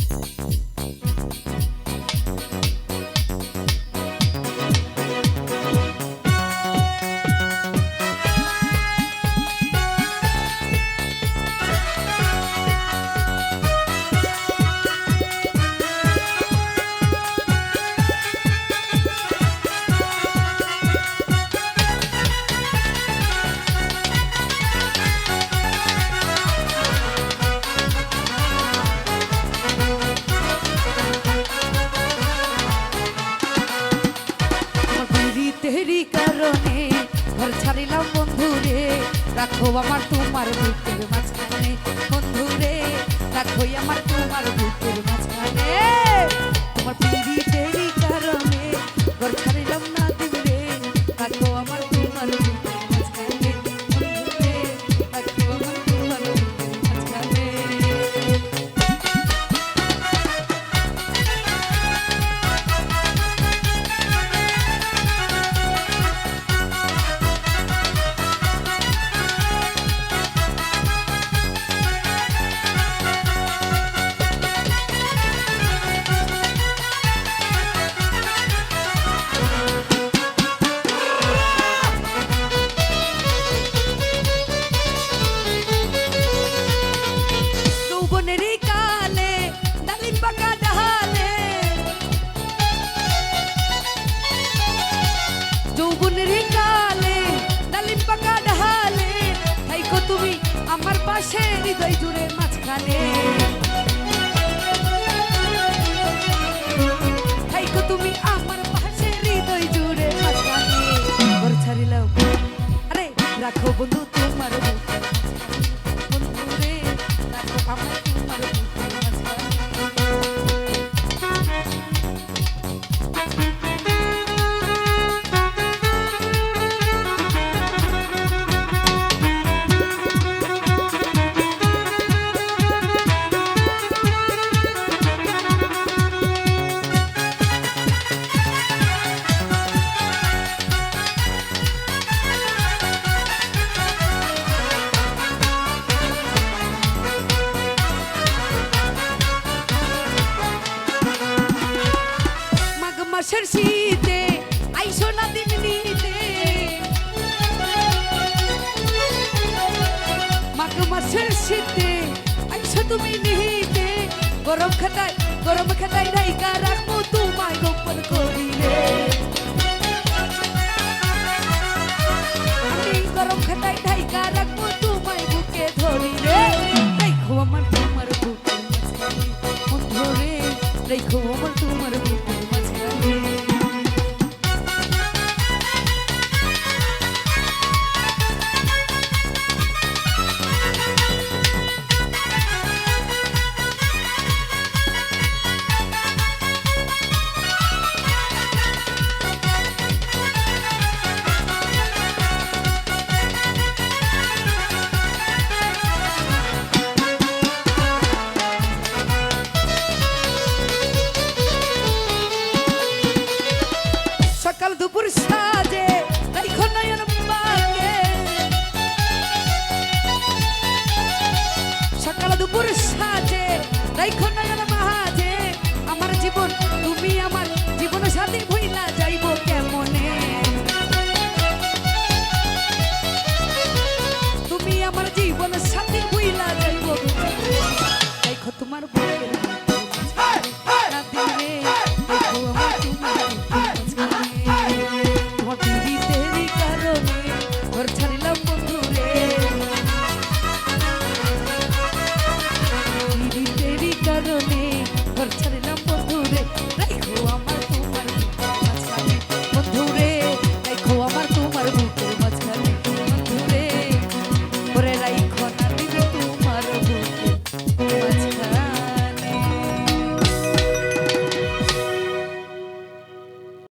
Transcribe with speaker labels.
Speaker 1: Thank you. পীড়িতেরই কারণে ঘর ছাড়িলাম বন্ধুরে। রাখো আমার তোমার বুকের মাঝখানে। বন্ধুরে রাখো আমার আমার পাশে হৃদয় জুড়ে মাঝখানে। তুমি আমার পাশে হৃদয় জুড়ে মাঝখানে। আরে রাখো বন্ধু মাসের শীতে আইসো না দিন নিতে মাঘ মাসের শীতে আইসো তুমি নিতে গরম খাতায় গরম খাতায় রাইকা রাখব তোমায় গোপন করিলে গরম খাতায় ঢাইকা রাখব তোমায় বুকে ধরিলে রাইখো আমার তোমার বুকের মাঝখানে বন্ধু রে রাইখো আমার তোমার দুপুর সাজে রাইখো নয়ন বাগে সকাল দুপুর সাজে রাইখো নয়ন মাঝে আমার জীবন তুমি আমার